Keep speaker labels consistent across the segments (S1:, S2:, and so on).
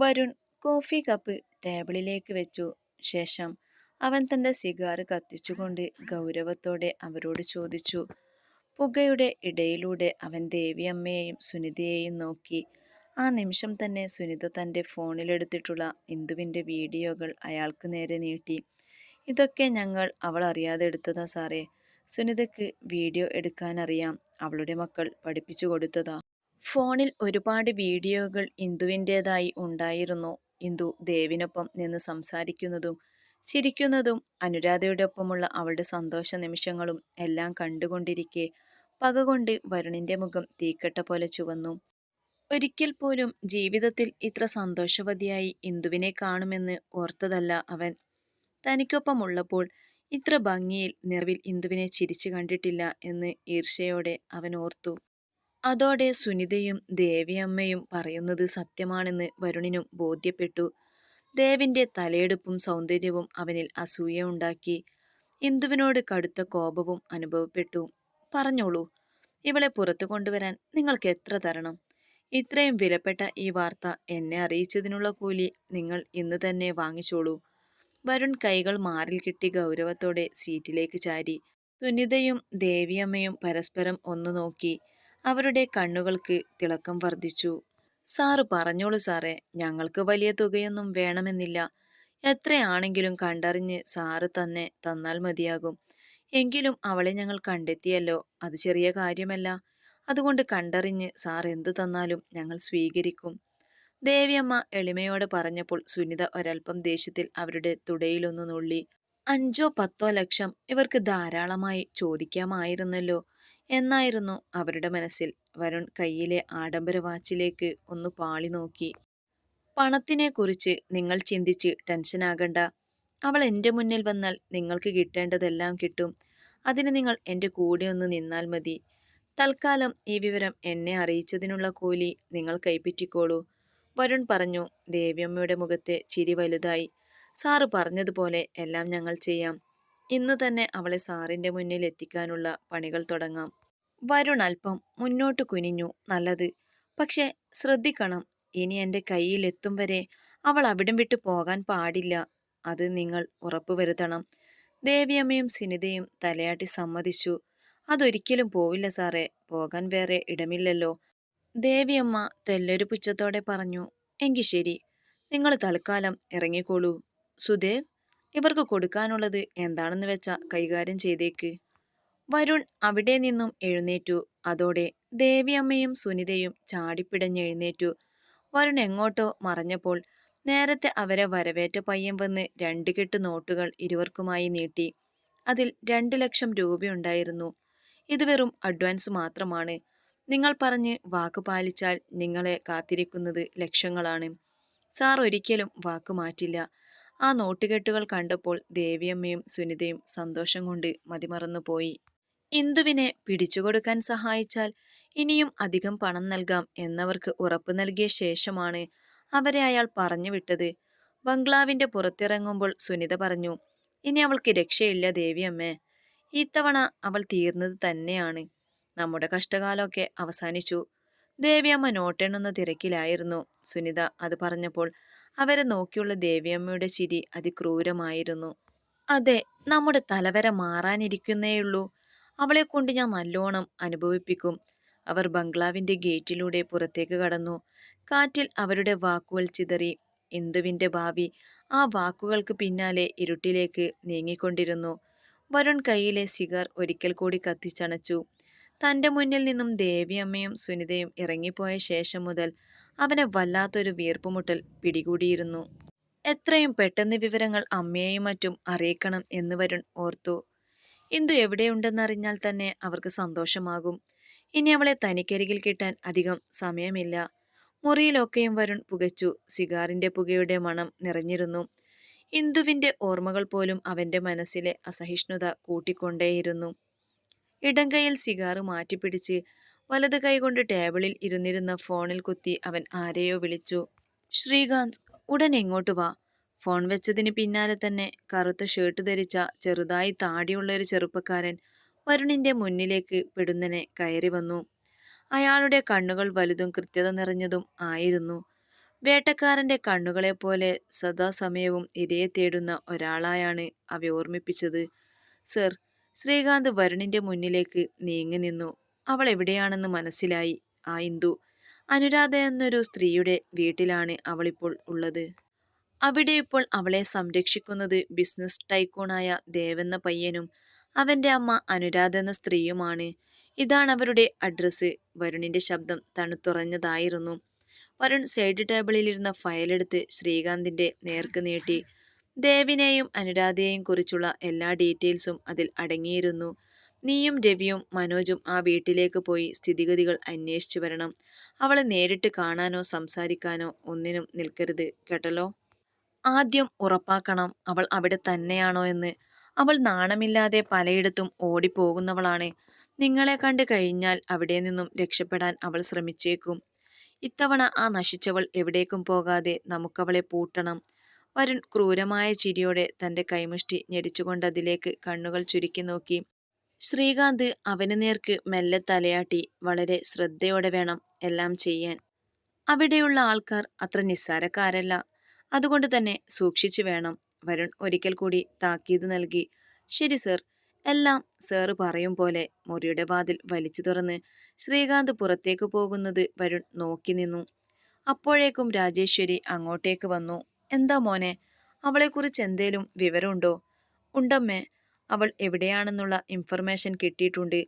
S1: Varun coffee cup ടേബിളിലേക്ക് വെച്ചു. ശേഷം അവൻ തന്റെ സിഗാർ കത്തിച്ചുകൊണ്ട് ഗൗരവത്തോടെ അവരോട് ചോദിച്ചു. പുകയുടെ ഇടയിലൂടെ അവൻ ദേവിയമ്മയെയും സുനിതയെയും നോക്കി. ആ നിമിഷം തന്നെ സുനിത തന്റെ ഫോണിലെടുത്തിട്ടുള്ള ഇന്ദുവിന്റെ വീഡിയോകൾ അയാൾക്ക് നേരെ നീട്ടി. ഇതൊക്കെ ഞങ്ങൾ അവൾ അറിയാതെ എടുത്തതാ സാറേ. സുനിതയ്ക്ക് വീഡിയോ എടുക്കാനറിയാം അവളുടെ മക്കൾ പഠിപ്പിച്ചു കൊടുത്തതാ. ഫോണിൽ ഒരുപാട് വീഡിയോകൾ ഇന്ദുവിന്റേതായി ഉണ്ടായിരുന്നു. ഇന്ദു ദേവിനൊപ്പം നിന്ന് സംസാരിക്കുന്നതും ചിരിക്കുന്നതും അനുരാധയുടെ ഒപ്പമുള്ള അവളുടെ സന്തോഷ നിമിഷങ്ങളും എല്ലാം കണ്ടുകൊണ്ടിരിക്കെ പകകൊണ്ട് വരുണിന്റെ മുഖം തീക്കട്ട പോലെ ചുവന്നു. ഒരിക്കൽ പോലും ജീവിതത്തിൽ ഇത്ര സന്തോഷവതിയായി ഇന്ദുവിനെ കാണുമെന്ന് ഓർത്തതല്ല അവൻ. തനിക്കൊപ്പമുള്ളപ്പോൾ ഇത്ര ഭംഗിയിൽ നിറവിൽ ഇന്ദുവിനെ ചിരിച്ചു കണ്ടിട്ടില്ല എന്ന് ഈർഷയോടെ അവൻ ഓർത്തു. അതോടെ സുനിതയും ദേവിയമ്മയും പറയുന്നത് സത്യമാണെന്ന് വരുണിനും ബോധ്യപ്പെട്ടു. ദേവിന്റെ തലയെടുപ്പും സൗന്ദര്യവും അവനിൽ അസൂയ ഉണ്ടാക്കി ഇന്ദുവിനോട് കടുത്ത കോപവും അനുഭവപ്പെട്ടു. പറഞ്ഞോളൂ ഇവളെ പുറത്തു കൊണ്ടുവരാൻ നിങ്ങൾക്ക് എത്ര തരണം? ഇത്രയും വിലപ്പെട്ട ഈ വാർത്ത എന്നെ അറിയിച്ചതിനുള്ള കൂലി നിങ്ങൾ ഇന്ന് തന്നെ വാങ്ങിച്ചോളൂ. വരുൺ കൈകൾ മാറിൽ കിട്ടി ഗൗരവത്തോടെ സീറ്റിലേക്ക് ചാരി. സുനിതയും ദേവിയമ്മയും പരസ്പരം ഒന്നു നോക്കി. അവരുടെ കണ്ണുകൾക്ക് തിളക്കം വർദ്ധിച്ചു. സാറ് പറഞ്ഞോളൂ സാറേ ഞങ്ങൾക്ക് വലിയ തുകയൊന്നും വേണമെന്നില്ല. എത്രയാണെങ്കിലും കണ്ടറിഞ്ഞ് സാറ് തന്നെ തന്നാൽ മതിയാകും. എങ്കിലും അവളെ ഞങ്ങൾ കണ്ടെത്തിയല്ലോ അത് ചെറിയ കാര്യമല്ല. അതുകൊണ്ട് കണ്ടറിഞ്ഞ് സാർ എന്ത് തന്നാലും ഞങ്ങൾ സ്വീകരിക്കും. ദേവിയമ്മ എളിമയോടെ പറഞ്ഞപ്പോൾ സുനിത ഒരൽപ്പം ദേഷ്യത്തിൽ അവരുടെ തുടയിലൊന്നു നുള്ളി. അഞ്ചോ പത്തോ ലക്ഷം ഇവർക്ക് ധാരാളമായി ചോദിക്കാമായിരുന്നല്ലോ. എന്നായിരുന്നു അവരുടെ മനസ്സിൽ. വരുൺ കയ്യിലെ ആഡംബര വാച്ചിലേക്ക് ഒന്ന് പാളി നോക്കി. പണത്തിനെക്കുറിച്ച് നിങ്ങൾ ചിന്തിച്ച് ടെൻഷനാകണ്ട അവൾ എന്റെ മുന്നിൽ വന്നാൽ നിങ്ങൾക്ക് കിട്ടേണ്ടതെല്ലാം കിട്ടും. അതിന് നിങ്ങൾ എന്റെ കൂടെ ഒന്ന് നിന്നാൽ മതി. തൽക്കാലം ഈ വിവരം എന്നെ അറിയിച്ചതിനുള്ള കൂലി നിങ്ങൾ കൈപ്പറ്റിക്കോളൂ. വരുൺ പറഞ്ഞു. ദേവിയമ്മയുടെ മുഖത്തെ ചിരി വലുതായി. സാറ് പറഞ്ഞതുപോലെ എല്ലാം ഞങ്ങൾ ചെയ്യാം. ഇന്ന് തന്നെ അവളെ സാറിന്റെ മുന്നിൽ എത്തിക്കാനുള്ള പണികൾ തുടങ്ങാം. വരുൺ അല്പം മുന്നോട്ട് കുനിഞ്ഞു. നല്ലത്. പക്ഷേ ശ്രദ്ധിക്കണം. ഇനി എന്റെ കയ്യിൽ എത്തും വരെ അവൾ അവിടം വിട്ടു പോകാൻ പാടില്ല. അത് നിങ്ങൾ ഉറപ്പുവരുത്തണം ദേവിയമ്മയും സിനിതയും തലയാട്ടി സമ്മതിച്ചു. അതൊരിക്കലും പോവില്ല സാറേ. പോകാൻ വേറെ ഇടമില്ലല്ലോ. ദേവിയമ്മ തെല്ലൊരു പുച്ഛത്തോടെ പറഞ്ഞു. എങ്കി ശരി. നിങ്ങൾ തൽക്കാലം ഇറങ്ങിക്കോളൂ. സുദേവ്? ഇവർക്ക് കൊടുക്കാനുള്ളത് എന്താണെന്ന് വെച്ച കൈകാര്യം ചെയ്തേക്ക്. വരുൺ അവിടെ നിന്നും എഴുന്നേറ്റു. അതോടെ ദേവിയമ്മയും സുനിതയും ചാടിപ്പിടഞ്ഞെഴുന്നേറ്റു വരുൺ എങ്ങോട്ടോ മറഞ്ഞപ്പോൾ നേരത്തെ അവരെ വരവേറ്റ പയ്യൻ വന്ന് രണ്ട് കെട്ട് നോട്ടുകൾ ഇരുവർക്കുമായി നീട്ടി. അതിൽ രണ്ട് ലക്ഷം രൂപയുണ്ടായിരുന്നു ഇത് വെറും അഡ്വാൻസ് മാത്രമാണ്. നിങ്ങൾ പറഞ്ഞ് വാക്ക് പാലിച്ചാൽ നിങ്ങളെ കാത്തിരിക്കുന്നത് ലക്ഷങ്ങളാണ്. സാർ ഒരിക്കലും വാക്ക് മാറ്റില്ല. ആ നോട്ടുകെട്ടുകൾ കണ്ടപ്പോൾ ദേവിയമ്മയും സുനിതയും സന്തോഷം കൊണ്ട് മതിമറന്നുപോയി. ഇന്ദുവിനെ പിടിച്ചുകൊടുക്കാൻ സഹായിച്ചാൽ ഇനിയും അധികം പണം നൽകാം എന്നവർക്ക് ഉറപ്പ് നൽകിയ ശേഷമാണ് അവരെ അയാൾ പറഞ്ഞു വിട്ടത് ബംഗ്ലാവിന്റെ പുറത്തിറങ്ങുമ്പോൾ സുനിത പറഞ്ഞു ഇനി അവൾക്ക് രക്ഷയില്ല ദേവിയമ്മേ. ഇത്തവണ അവൾ തീർന്നത് തന്നെയാണ്. നമ്മുടെ കഷ്ടകാലമൊക്കെ അവസാനിച്ചു. ദേവിയമ്മ നോട്ടെണ്ണുന്ന തിരക്കിലായിരുന്നു. സുനിത അത് പറഞ്ഞപ്പോൾ അവരെ നോക്കിയുള്ള ദേവിയമ്മയുടെ ചിരി അതിക്രൂരമായിരുന്നു. അതെ നമ്മുടെ തലവര മാറാനിരിക്കുന്നേയുള്ളൂ അവളെ കൊണ്ട് ഞാൻ നല്ലോണം അനുഭവിപ്പിക്കും. അവർ ബംഗ്ലാവിന്റെ ഗേറ്റിലൂടെ പുറത്തേക്ക് കടന്നു. കാറ്റിൽ അവരുടെ വാക്കുകൾ ചിതറി. ഇന്ദുവിന്റെ ഭാവി? ആ വാക്കുകൾക്ക് പിന്നാലെ ഇരുട്ടിലേക്ക് നീങ്ങിക്കൊണ്ടിരുന്നു. വരുൺ കൈയിലെ സിഗർ ഒരിക്കൽ കൂടി കത്തിച്ചണച്ചു. തന്റെ മുന്നിൽ നിന്നും ദേവിയമ്മയും സുനിതയും ഇറങ്ങിപ്പോയ ശേഷം മുതൽ അവനെ വല്ലാത്തൊരു വീർപ്പുമുട്ടൽ പിടികൂടിയിരുന്നു. എത്രയും പെട്ടെന്ന് വിവരങ്ങൾ അമ്മയെയും മറ്റും അറിയിക്കണം എന്ന് വരുൺ ഓർത്തു. ഇന്ദു എവിടെയുണ്ടെന്നറിഞ്ഞാൽ തന്നെ അവർക്ക് സന്തോഷമാകും. ഇനി അവളെ തനിക്കരികിൽ കിട്ടാൻ അധികം സമയമില്ല. മുറിയിലൊക്കെയും വരുൺ പുകച്ചു. സിഗാറിന്റെ പുകയുടെ മണം നിറഞ്ഞിരുന്നു. ഇന്ദുവിന്റെ ഓർമ്മകൾ പോലും അവന്റെ മനസ്സിലെ അസഹിഷ്ണുത കൂട്ടിക്കൊണ്ടേയിരുന്നു. ഇടങ്കയിൽ സിഗാറ് മാറ്റിപ്പിടിച്ച് വലത് കൈകൊണ്ട് ടേബിളിൽ ഇരുന്നിരുന്ന ഫോണിൽ കുത്തി അവൻ ആരെയോ വിളിച്ചു. ശ്രീകാന്ത് ഉടൻ എങ്ങോട്ട് വാ? ഫോൺ വെച്ചതിന് പിന്നാലെ തന്നെ കറുത്ത ഷർട്ട് ധരിച്ച ചെറുതായി താടിയുള്ള ഒരു ചെറുപ്പക്കാരൻ വരുണിന്റെ മുന്നിലേക്ക് പെടുന്നനെ കയറി വന്നു. അയാളുടെ കണ്ണുകൾ വലുതും കൃത്യത നിറഞ്ഞതും ആയിരുന്നു. വേട്ടക്കാരന്റെ കണ്ണുകളെപ്പോലെ സദാസമയവും ഇരയെ തേടുന്ന ഒരാളായാണ് അവ ഓർമ്മിപ്പിച്ചത്. സർ ശ്രീകാന്ത് വരുണിന്റെ മുന്നിലേക്ക് നീങ്ങി നിന്നു. അവൾ എവിടെയാണെന്ന് മനസ്സിലായി. ആ ഇന്ദു. അനുരാധ എന്നൊരു സ്ത്രീയുടെ വീട്ടിലാണ് അവളിപ്പോൾ ഉള്ളത്. അവിടെ ഇപ്പോൾ അവളെ സംരക്ഷിക്കുന്നത് ബിസിനസ് ടൈക്കൂണായ ദേവെന്ന പയ്യനും അവന്റെ അമ്മ അനുരാധ എന്ന സ്ത്രീയുമാണ്. ഇതാണ് അവരുടെ അഡ്രസ്സ്. വരുണിന്റെ ശബ്ദം തണുത്തുറഞ്ഞതായിരുന്നു. വരുൺ സൈഡ് ടേബിളിലിരുന്ന ഫയലെടുത്ത് ശ്രീകാന്തിന്റെ നേർക്ക് നീട്ടി. ദേവിനെയും അനുരാധയെയും കുറിച്ചുള്ള എല്ലാ ഡീറ്റെയിൽസും അതിൽ അടങ്ങിയിരുന്നു. നീയും രവിയും മനോജും ആ വീട്ടിലേക്ക് പോയി സ്ഥിതിഗതികൾ അന്വേഷിച്ചു വരണം. അവളെ നേരിട്ട് കാണാനോ സംസാരിക്കാനോ ഒന്നിനും നിൽക്കരുത് കേട്ടല്ലോ? ആദ്യം ഉറപ്പാക്കണം അവൾ അവിടെ തന്നെയാണോ എന്ന്. അവൾ നാണമില്ലാതെ പലയിടത്തും ഓടിപ്പോകുന്നവളാണ്. നിങ്ങളെ കണ്ടു കഴിഞ്ഞാൽ അവിടെ നിന്നും രക്ഷപ്പെടാൻ അവൾ ശ്രമിച്ചേക്കും. ഇത്തവണ ആ നശിച്ചവൾ എവിടേക്കും പോകാതെ നമുക്കവളെ പൂട്ടണം. വരുൺ ക്രൂരമായ ചിരിയോടെ തന്റെ കൈമുഷ്ടി ഞെരിച്ചുകൊണ്ട് അതിലേക്ക് കണ്ണുകൾ ചുരുക്കി നോക്കി. ശ്രീകാന്ത് അവന് നേർക്ക് മെല്ലെ തലയാട്ടി വളരെ ശ്രദ്ധയോടെ വേണം എല്ലാം ചെയ്യാൻ. അവിടെയുള്ള ആൾക്കാർ അത്ര നിസ്സാരക്കാരല്ല. അതുകൊണ്ട് തന്നെ സൂക്ഷിച്ചു വേണം വരുൺ ഒരിക്കൽ കൂടി താക്കീത് നൽകി. ശരി സർ. എല്ലാം സാറ് പറയും പോലെ മുറിയുടെ വാതിൽ വലിച്ചു തുറന്ന് ശ്രീകാന്ത് പുറത്തേക്ക് പോകുന്നത് വരുൺ നോക്കി നിന്നു. അപ്പോഴേക്കും രാജേശ്വരി അങ്ങോട്ടേക്ക് വന്നു. എന്താ മോനെ? അവളെക്കുറിച്ച് എന്തേലും വിവരമുണ്ടോ? ഉണ്ടമ്മേ. അവൾ എവിടെയാണെന്നുള്ള ഇൻഫർമേഷൻ കിട്ടിയിട്ടുണ്ട്.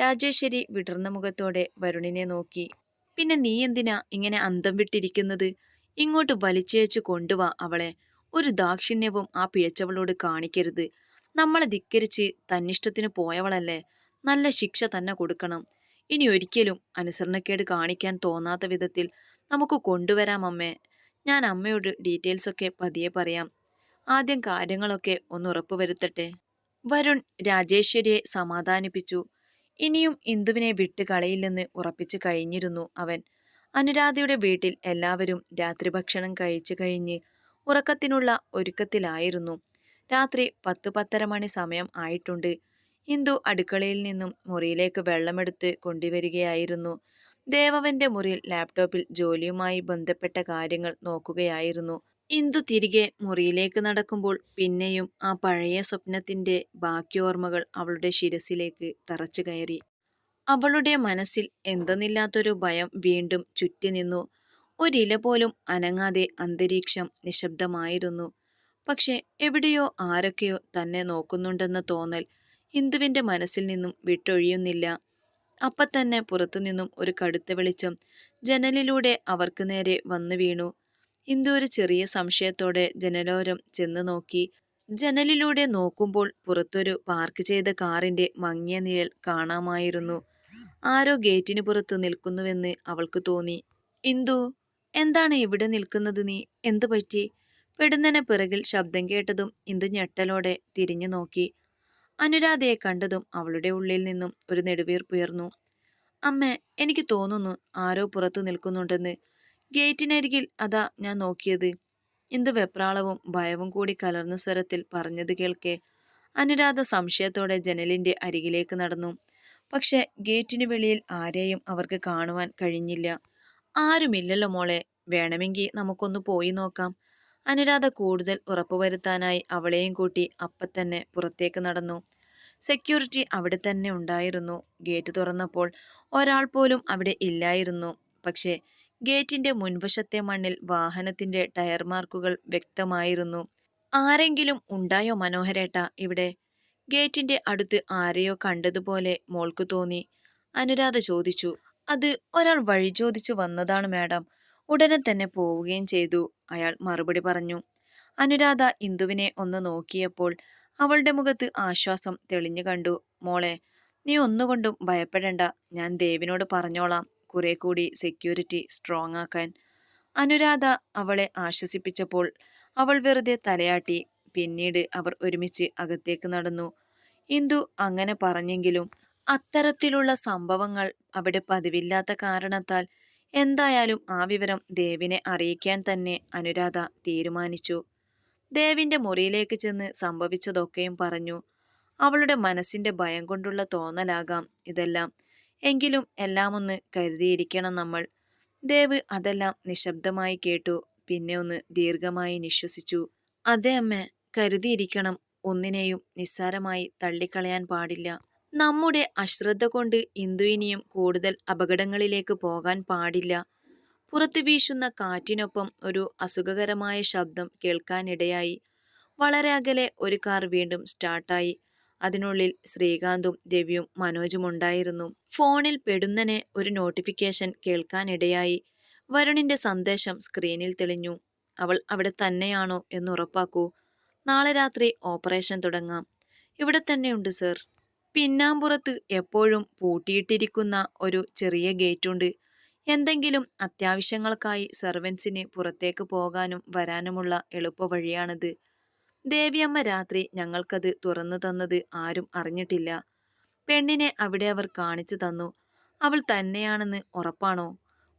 S1: രാജേശ്വരി വിടർന്ന മുഖത്തോടെ വരുണിനെ നോക്കി. പിന്നെ നീ എന്തിനാ ഇങ്ങനെ അന്തം വിട്ടിരിക്കുന്നത്? ഇങ്ങോട്ട് വലിച്ചേച്ച് കൊണ്ടുവാ അവളെ. ഒരു ദാക്ഷിണ്യവും ആ പിഴച്ചവളോട് കാണിക്കരുത്. നമ്മളെ ധിക്കരിച്ച് തന്നിഷ്ടത്തിന് പോയവളല്ലേ. നല്ല ശിക്ഷ തന്നെ കൊടുക്കണം. ഇനി ഒരിക്കലും അനുസരണക്കേട് കാണിക്കാൻ തോന്നാത്ത വിധത്തിൽ നമുക്ക് കൊണ്ടുവരാം അമ്മേ. ഞാൻ അമ്മയോട് ഡീറ്റെയിൽസൊക്കെ പതിയെ പറയാം. ആദ്യം കാര്യങ്ങളൊക്കെ ഒന്ന് ഉറപ്പുവരുത്തട്ടെ? വരുൺ രാജേശ്വരിയെ സമാധാനിപ്പിച്ചു. ഇനിയും ഇന്ദുവിനെ വിട്ടുകളയില്ലെന്ന് ഉറപ്പിച്ചു കഴിഞ്ഞിരുന്നു അവൻ. അനുരാധയുടെ വീട്ടിൽ എല്ലാവരും രാത്രി ഭക്ഷണം കഴിച്ചു കഴിഞ്ഞ് ഉറക്കത്തിനുള്ള ഒരുക്കത്തിലായിരുന്നു. രാത്രി പത്ത് പത്തര മണി സമയം ആയിട്ടുണ്ട്. ഇന്ദു അടുക്കളയിൽ നിന്നും മുറിയിലേക്ക് വെള്ളമെടുത്ത് കൊണ്ടുവരികയായിരുന്നു. ദേവവന്റെ മുറിയിൽ ലാപ്ടോപ്പിൽ ജോലിയുമായി ബന്ധപ്പെട്ട കാര്യങ്ങൾ നോക്കുകയായിരുന്നു. ഇന്ദു തിരികെ മുറിയിലേക്ക് നടക്കുമ്പോൾ പിന്നെയും ആ പഴയ സ്വപ്നത്തിന്റെ ബാക്കിയോർമ്മകൾ അവളുടെ ശിരസിലേക്ക് തറച്ചു കയറി. അവളുടെ മനസ്സിൽ എന്തെന്നില്ലാത്തൊരു ഭയം വീണ്ടും ചുറ്റി നിന്നു. ഒരില പോലും അനങ്ങാതെ അന്തരീക്ഷം നിശബ്ദമായിരുന്നു. പക്ഷെ എവിടെയോ ആരൊക്കെയോ തന്നെ നോക്കുന്നുണ്ടെന്ന തോന്നൽ ഇന്ദുവിന്റെ മനസ്സിൽ നിന്നും വിട്ടൊഴിയുന്നില്ല. അപ്പത്തന്നെ പുറത്തുനിന്നും ഒരു കടുത്ത വെളിച്ചം ജനലിലൂടെ അവർക്ക് നേരെ വന്നു വീണു. ഇന്ദു ഒരു ചെറിയ സംശയത്തോടെ ജനലോരം ചെന്ന് നോക്കി. ജനലിലൂടെ നോക്കുമ്പോൾ പുറത്തൊരു പാർക്ക് ചെയ്ത കാറിന്റെ മങ്ങിയ നിഴൽ കാണാമായിരുന്നു. ആരോ ഗേറ്റിന് പുറത്ത് നിൽക്കുന്നുവെന്ന് അവൾക്ക് തോന്നി. ഇന്ദു എന്താണ് ഇവിടെ നിൽക്കുന്നത് നീ? എന്തു പറ്റി? പെടുന്നതിന് പിറകിൽ ശബ്ദം കേട്ടതും ഇന്ദു ഞെട്ടലോടെ തിരിഞ്ഞു നോക്കി. അനുരാധയെ കണ്ടതും അവളുടെ ഉള്ളിൽ നിന്നും ഒരു നെടുവീർപ്പുയർന്നു അമ്മ എനിക്ക് തോന്നുന്നു ആരോ പുറത്തു നിൽക്കുന്നുണ്ടെന്ന്. ഗേറ്റിനരികിൽ അതാ ഞാൻ നോക്കിയത്. എന്ത് വെപ്രാളവും ഭയവും കൂടി കലർന്ന സ്വരത്തിൽ പറഞ്ഞത് കേൾക്കെ. അനുരാധ സംശയത്തോടെ ജനലിന്റെ അരികിലേക്ക് നടന്നു. പക്ഷെ ഗേറ്റിന് വെളിയിൽ ആരെയും അവർക്ക് കാണുവാൻ കഴിഞ്ഞില്ല. ആരുമില്ലല്ലോ മോളെ. വേണമെങ്കിൽ നമുക്കൊന്ന് പോയി നോക്കാം. അനുരാധ കൂടുതൽ ഉറപ്പുവരുത്താനായി അവളെയും കൂട്ടി അപ്പത്തന്നെ പുറത്തേക്ക് നടന്നു. സെക്യൂരിറ്റി അവിടെ തന്നെ ഉണ്ടായിരുന്നു. ഗേറ്റ് തുറന്നപ്പോൾ ഒരാൾ പോലും അവിടെ ഇല്ലായിരുന്നു. പക്ഷേ ഗേറ്റിന്റെ മുൻവശത്തെ മണ്ണിൽ വാഹനത്തിന്റെ ടയർ മാർക്കുകൾ വ്യക്തമായിരുന്നു. ആരെങ്കിലും ഉണ്ടായോ മനോഹരേട്ട ഇവിടെ? ഗേറ്റിന്റെ അടുത്ത് ആരെയോ കണ്ടതുപോലെ മോൾക്ക് തോന്നി. അനുരാധ ചോദിച്ചു. അത് ഒരാൾ വഴി ചോദിച്ചു വന്നതാണ് മാഡം. ഉടനെ തന്നെ പോവുകയും ചെയ്തു. അയാൾ മറുപടി പറഞ്ഞു. അനുരാധ ഇന്ദുവിനെ ഒന്ന് നോക്കിയപ്പോൾ അവളുടെ മുഖത്ത് ആശ്വാസം തെളിഞ്ഞു കണ്ടു. മോളെ നീ ഒന്നുകൊണ്ടും ഭയപ്പെടേണ്ട. ഞാൻ ദേവിനോട് പറഞ്ഞോളാം. കുറെ കൂടി സെക്യൂരിറ്റി സ്ട്രോങ് ആക്കാൻ അനുരാധ അവളെ ആശ്വസിപ്പിച്ചപ്പോൾ അവൾ വെറുതെ തലയാട്ടി. പിന്നീട് അവർ ഒരുമിച്ച് അകത്തേക്ക് നടന്നു. ഇന്ദു അങ്ങനെ പറഞ്ഞെങ്കിലും അത്തരത്തിലുള്ള സംഭവങ്ങൾ അവിടെ പതിവില്ലാത്ത കാരണത്താൽ എന്തായാലും ആ വിവരം ദേവിനെ അറിയിക്കാൻ തന്നെ അനുരാധ തീരുമാനിച്ചു. ദേവിന്റെ മുറിയിലേക്ക് ചെന്ന് സംഭവിച്ചതൊക്കെയും പറഞ്ഞു. അവളുടെ മനസ്സിന്റെ ഭയം കൊണ്ടുള്ള തോന്നലാകാം ഇതെല്ലാം. എങ്കിലും എല്ലാം ഒന്ന് കരുതിയിരിക്കണം നമ്മൾ. ദേവ് അതെല്ലാം നിശബ്ദമായി കേട്ടു. പിന്നെ ഒന്ന് ദീർഘമായി നിശ്വസിച്ചു. അതെ അമ്മ കരുതിയിരിക്കണം. ഒന്നിനെയും നിസ്സാരമായി തള്ളിക്കളയാൻ പാടില്ല. നമ്മുടെ അശ്രദ്ധ കൊണ്ട് ഇന്ദുവിനിയും കൂടുതൽ അപകടങ്ങളിലേക്ക് പോകാൻ പാടില്ല. പുറത്തു വീശുന്ന കാറ്റിനൊപ്പം ഒരു അസുഖകരമായ ശബ്ദം കേൾക്കാനിടയായി. വളരെ അകലെ ഒരു കാർ വീണ്ടും സ്റ്റാർട്ടായി. അതിനുള്ളിൽ ശ്രീകാന്തും രവിയും മനോജും ഉണ്ടായിരുന്നു. ഫോണിൽ പെടുന്നനെ ഒരു നോട്ടിഫിക്കേഷൻ കേൾക്കാനിടയായി വരുണിന്റെ സന്ദേശം സ്ക്രീനിൽ തെളിഞ്ഞു. അവൾ അവിടെ തന്നെയാണോ എന്ന് ഉറപ്പാക്കൂ. നാളെ രാത്രി ഓപ്പറേഷൻ തുടങ്ങാം. ഇവിടെ തന്നെയുണ്ട് സർ. പിന്നാമ്പുറത്ത് എപ്പോഴും പൂട്ടിയിട്ടിരിക്കുന്ന ഒരു ചെറിയ ഗേറ്റുണ്ട്. എന്തെങ്കിലും അത്യാവശ്യങ്ങൾക്കായി സെർവൻസിന് പുറത്തേക്ക് പോകാനും വരാനുമുള്ള എളുപ്പവഴിയാണത്. ദേവിയമ്മ രാത്രി ഞങ്ങൾക്കത് തുറന്നു തന്നത് ആരും അറിഞ്ഞിട്ടില്ല. പെണ്ണിനെ അവിടെ അവർ കാണിച്ചു തന്നു. അവൾ തന്നെയാണെന്ന് ഉറപ്പാണോ?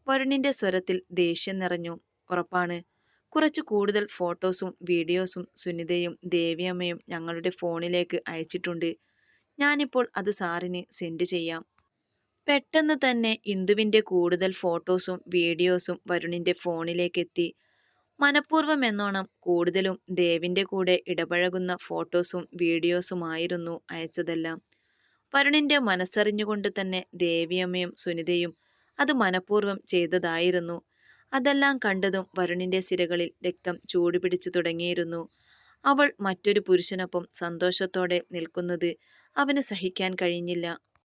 S1: വരുണിന്റെ സ്വരത്തിൽ ദേഷ്യം നിറഞ്ഞു. ഉറപ്പാണ്. കുറച്ച് കൂടുതൽ ഫോട്ടോസും വീഡിയോസും സുനിതയും ദേവിയമ്മയും ഞങ്ങളുടെ ഫോണിലേക്ക് അയച്ചിട്ടുണ്ട്. ഞാനിപ്പോൾ അത് സാറിന് സെൻഡ് ചെയ്യാം. പെട്ടെന്ന് തന്നെ ഇന്ദുവിന്റെ കൂടുതൽ ഫോട്ടോസും വീഡിയോസും വരുണിന്റെ ഫോണിലേക്ക് എത്തി മനഃപൂർവം എന്നോണം കൂടുതലും ദേവിന്റെ കൂടെ ഇടപഴകുന്ന ഫോട്ടോസും വീഡിയോസുമായിരുന്നു അയച്ചതെല്ലാം. വരുണിന്റെ മനസ്സറിഞ്ഞുകൊണ്ട് തന്നെ ദേവിയമ്മയും സുനിതയും അത് മനഃപൂർവം ചെയ്തതായിരുന്നു. അതെല്ലാം കണ്ടതും വരുണിന്റെ സിരകളിൽ രക്തം ചൂടുപിടിച്ചു തുടങ്ങിയിരുന്നു. അവൾ മറ്റൊരു പുരുഷനൊപ്പം സന്തോഷത്തോടെ നിൽക്കുന്നത് അവന് സഹിക്കാൻ കഴിഞ്ഞില്ല.